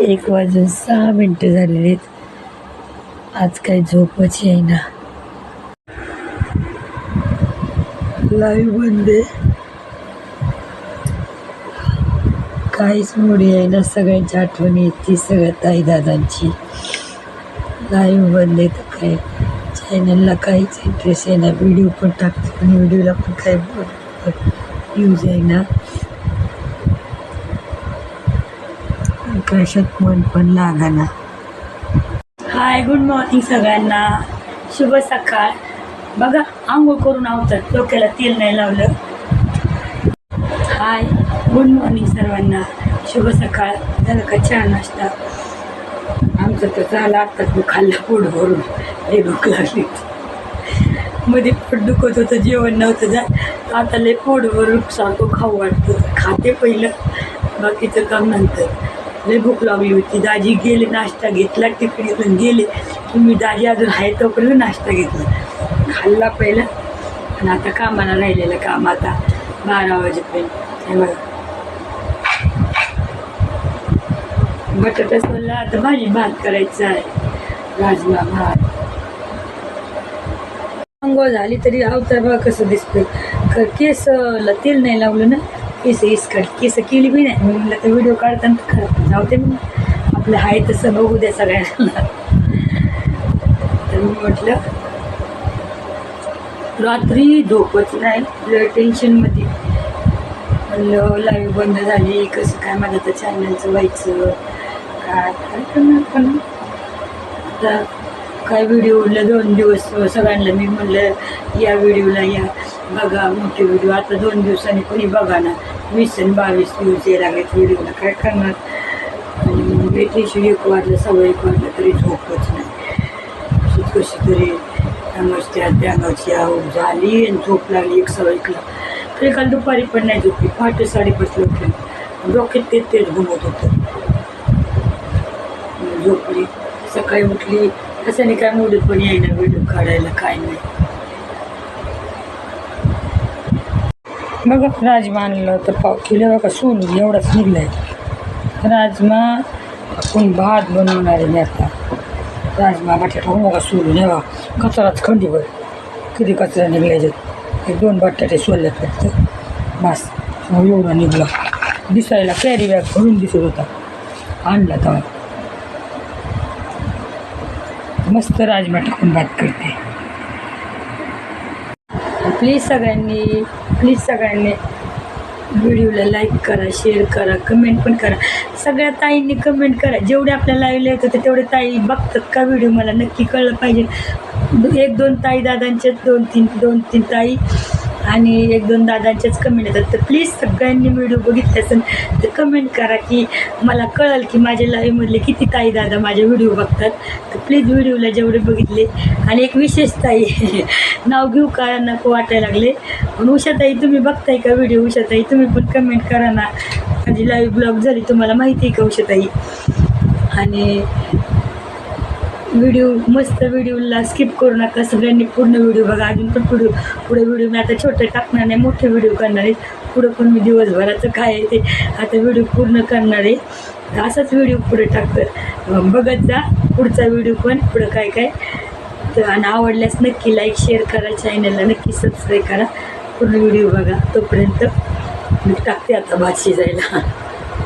एक वाजून सहा मिनटं झालेली आहेत आज काही झोपच येईना. लाईव्ह बंद आहे काहीच मूड येईना. सगळ्यांची आठवण येते सगळ्या ताई दादांची लाईव्ह बंद तर काय चॅनलला काहीच इंटरेस्ट येईना. व्हिडिओ पण टाकते पण व्हिडिओला पण काही यूज येईना. कशात मन पण लागाना हाय गुड मॉर्निंग सगळ्यांना. शुभ सकाळ. बघा आंघोळ करून आवतात डोक्याला तेल नाही लावलं. हाय गुड मॉर्निंग सर्वांना. शुभ सकाळ. झालं का चहा नाश्ता? आमचं तर झालं. आत्ताच मी खाल्लं पोट भरून. लय भूक लागली. मध्ये पोट दुखत होतं जेवण नव्हतं जा आता लय पोट भरून सारखं खाऊ वाटतं. खाते पहिलं. बाकीचं काम नंतर. लय भूक लागली होती. दाजी गेले नाश्ता घेतला टिफिन घेऊन गेले. की मी दाजी अजून आहे तोपर्यंत नाश्ता घेतला. खाल्ला पहिला. आणि आता कामाला राहिलेलं काम आता बारा वाजेपर्यंत. हे बघा. बटाटा सोलला. आता भाजी भात करायचा आहे. राजमा भात. अंघोळ झाली तरी अवतार बघा कसं दिसतं क- केसला तेल नाही लावलं ना? केस इसकट केस केली बी नाही. मी म्हणलं तर व्हिडिओ काढताना खरं जाऊ दे मग आपलं आहे तसं बघू द्या सगळ्यांना. तर मी म्हटलं रात्री झोपत नाही. लय टेन्शनमध्ये म्हणलं लाईव्ह बंद झाली कसं काय माझं तर चॅनलचं व्हायचं? काय काय करणार पण. आता काय व्हिडिओला दोन दिवस सगळ्यांना मी म्हणलं या व्हिडिओला या. बघा मोठे व्हिडिओ आता दोन दिवसांनी कोणी बघा ना वीस आणि बावीस दिवस यायला लागलेत व्हिडिओला काय करणार? आणि मग एक वाजलं सव्वा एक वाजलं तरी झोपच नाही. कशी तरी त्यामुळे त्या अंगाची आवड झाली आणि झोप लागली एक सव्वा एकला. तरी काल दुपारी पण नाही झोपली पहाटे साडेपाचला उठली. डोक्यात तेच तेच घुमत होतं. झोपली सकाळी उठली. त्याच्याने काय मुलं पण येईना व्हिडिओ काढायला काय नाही. बघा राजमा आणलं तर पाव किलो बघा सोलून एवढाच निघलाय. राजमा आपण भात बनवणार आहे मी आता. राजमा बटाटा हो बघा सोलून हे बघा कचराच खंडीवर किती कचरा निघायच्यात एक दोन बटाटे सोलले फक्त. बस हो, एवढा निघला. दिसायला कॅरी बॅग भरून दिसत होता. आणला तेव्हा. मस्त राजमा टाकून भात करते. प्लीज सगळ्यांनी प्लीज सगळ्यांनी व्हिडिओला लाईक करा शेअर करा कमेंट पण करा. सगळ्या ताईंनी कमेंट करा. जेवढे आपल्या लाईव्हला येतं ते तेवढे ताई बघतात का व्हिडिओ मला नक्की कळलं पाहिजे. एक दोन ताई दादांचे दोन तीन दोन तीन ताई आणि एक दोन दादांच्याच कमेंट येतात. तर प्लीज सगळ्यांनी व्हिडिओ बघितले असेल तर कमेंट करा की मला कळेल की माझ्या लाईव्हमधले किती ताई दादा माझे व्हिडिओ बघतात. तर प्लीज व्हिडिओला जेवढे बघितले. आणि एक विशेष ताई नाव घेऊ का? नको वाटायला लागले. पण उषाताई तुम्ही बघताय का व्हिडिओ उषाताई तुम्ही पण कमेंट करा ना. माझी लाईव्ह ब्लॉग झाली तुम्हाला माहिती आहे का उषाताई? आणि व्हिडिओ मस्त व्हिडिओला स्किप करू नका. सगळ्यांनी पूर्ण व्हिडिओ बघा. अजून पण पुढे पुढे व्हिडिओ मी आता छोटे टाकणार नाही मोठे व्हिडिओ करणार आहे. पुढं पण मी दिवसभराचं काय आहे ते आता व्हिडिओ पूर्ण करणार आहे. असाच व्हिडिओ पुढे टाकतं बघत जा. पुढचा व्हिडिओ पण पुढं काय काय. तर आणि आवडल्यास नक्की लाईक शेअर करा. चॅनलला नक्की सबस्क्राईब करा. पूर्ण व्हिडिओ बघा तोपर्यंत. मी टाकते आता भात शिजायला.